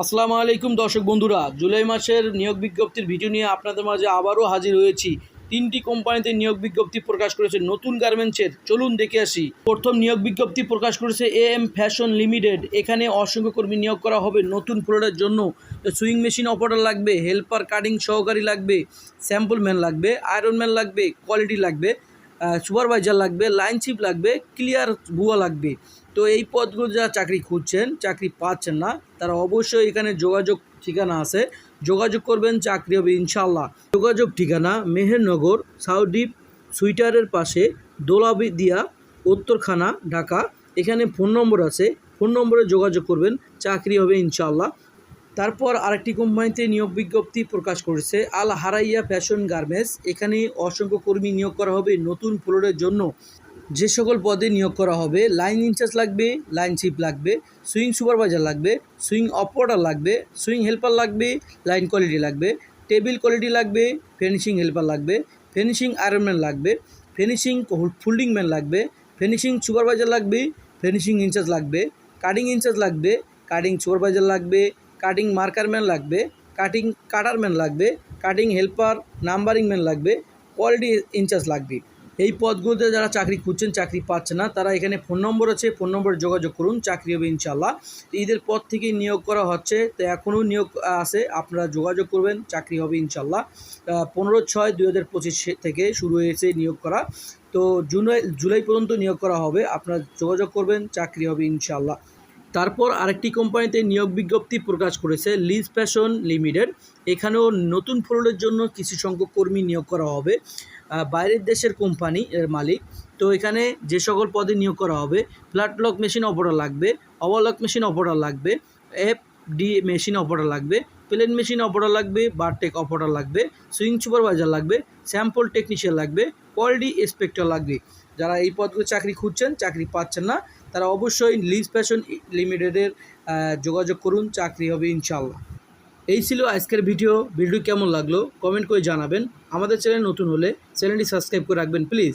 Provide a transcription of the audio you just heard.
আসসালামু আলাইকুম দর্শক বন্ধুরা। জুলাই মাসের নিয়োগ বিজ্ঞপ্তির ভিডিও নিয়ে আপনাদের মাঝে আবারও হাজির হয়েছি। তিনটি কোম্পানিতে নিয়োগ বিজ্ঞপ্তি প্রকাশ করেছে নতুন গার্মেন্টসের। চলুন দেখে আসি। প্রথম নিয়োগ বিজ্ঞপ্তি প্রকাশ করেছে এ এম ফ্যাশন লিমিটেড। এখানে অসংখ্য কর্মী নিয়োগ করা হবে নতুন ফ্লোরের জন্য। সুইং মেশিন অপারেটর লাগবে, হেল্পার কাটিং সহকারী লাগবে, স্যাম্পল ম্যান লাগবে, আয়রন ম্যান লাগবে, কোয়ালিটি লাগবে। সুপারভাইজার লাগবে, লাইন চিপ লাগবে, ক্লিয়ার বুয়া লাগবে। তো এই পদগুলো যারা চাকরি খুঁজছেন, চাকরি পাচ্ছেন না, তারা অবশ্যই এখানে যোগাযোগ ঠিকানা আছে। যোগাযোগ করবেন, চাকরি হবে ইনশাল্লাহ যোগাযোগ ঠিকানা মেহেরনগর সাউদ্বীপ সুইটারের পাশে দোলাবি দিয়া উত্তরখানা, ঢাকা। এখানে ফোন নম্বর আছে, ফোন নম্বরে যোগাযোগ করবেন, চাকরি হবে ইনশাল্লাহ তারপর আরেকটি কোম্পানিতে নিয়োগ বিজ্ঞপ্তি প্রকাশ করেছে, আল হারাইয়া ফ্যাশন গার্মেন্টস। এখানে অসংখ্য কর্মী নিয়োগ করা হবে নতুন ফ্লোরের জন্য। যে সকল পদে নিয়োগ করা হবে লাইন ইনচার্জ লাগবে লাইন চিপ লাগবে সুইং সুপারভাইজার লাগবে সুইং অপারেটর লাগবে সুইং হেল্পার লাগবে লাইন কোয়ালিটি লাগবে টেবিল কোয়ালিটি লাগবে ফিনিশিং হেল্পার লাগবে ফিনিশিং আয়রনম্যান লাগবে ফিনিশিং ফোল্ডিং ম্যান লাগবে ফিনিশিং সুপারভাইজার লাগবে ফিনিশিং ইনচার্জ লাগবে কাটিং ইনচার্জ লাগবে কাটিং সুপারভাইজার লাগবে কাটিং মার্কার ম্যান লাগবে কাটিং কাটার ম্যান লাগবে কাটিং হেল্পার নাম্বারিং ম্যান লাগবে কোয়ালিটি ইনচার্জ লাগবে। এই পদগুলোতে যারা চাকরি খুঁজছেন, চাকরি পাচ্ছে না, তারা এখানে ফোন নম্বর আছে ফোন নম্বরে যোগাযোগ করুন, চাকরি হবে ইনশাল্লাহ ঈদের পর থেকেই নিয়োগ করা হচ্ছে, তো এখনও নিয়োগ আছে, আপনারা যোগাযোগ করবেন, চাকরি হবে ইনশাল্লাহ পনেরো ছয় দুই হাজার পঁচিশ থেকে শুরু হয়েছে নিয়োগ করা, তো জুলাই জুলাই পর্যন্ত নিয়োগ করা হবে, আপনারা যোগাযোগ করবেন, চাকরি হবে ইনশাল্লাহ তারপর আরেকটি কোম্পানিতে নিয়োগ বিজ্ঞপ্তি প্রকাশ করেছে লিজ ফ্যাশন লিমিটেড। এখানেও নতুন ফ্লোরের জন্য কিছু সংখ্যক কর্মী নিয়োগ করা হবে। বাইরের দেশের কোম্পানি এর মালিক। তো এখানে যে সকল পদে নিয়োগ করা হবে, ফ্ল্যাট লক মেশিন অপারেটর লাগবে ওভারলক মেশিন অপারেটর লাগবে এফ ডি মেশিন অপারেটর লাগবে, প্লেন মেশিন অপারেটর লাগবে, বারটেক অপারেটর লাগবে, সুইং সুপারভাইজার লাগবে, স্যাম্পল টেকনিশিয়ান লাগবে, কোয়ালিটি ইন্সপেক্টর লাগবে। যারা এই পদগুলো চাকরি খুঁজছেন, চাকরি পাচ্ছেন না তারা অবশ্যই লিজ ফ্যাশন লিমিটেডের যোগাযোগ করুন, চাকরি হবে ইনশাল্লাহ এই ছিল আজকের ভিডিও। ভিডিও কেমন লাগল? কমেন্ট করে জানাবেন। আমাদের চ্যানেল নতুন হলে চ্যানেলটি সাবস্ক্রাইব করে রাখবেন, প্লিজ।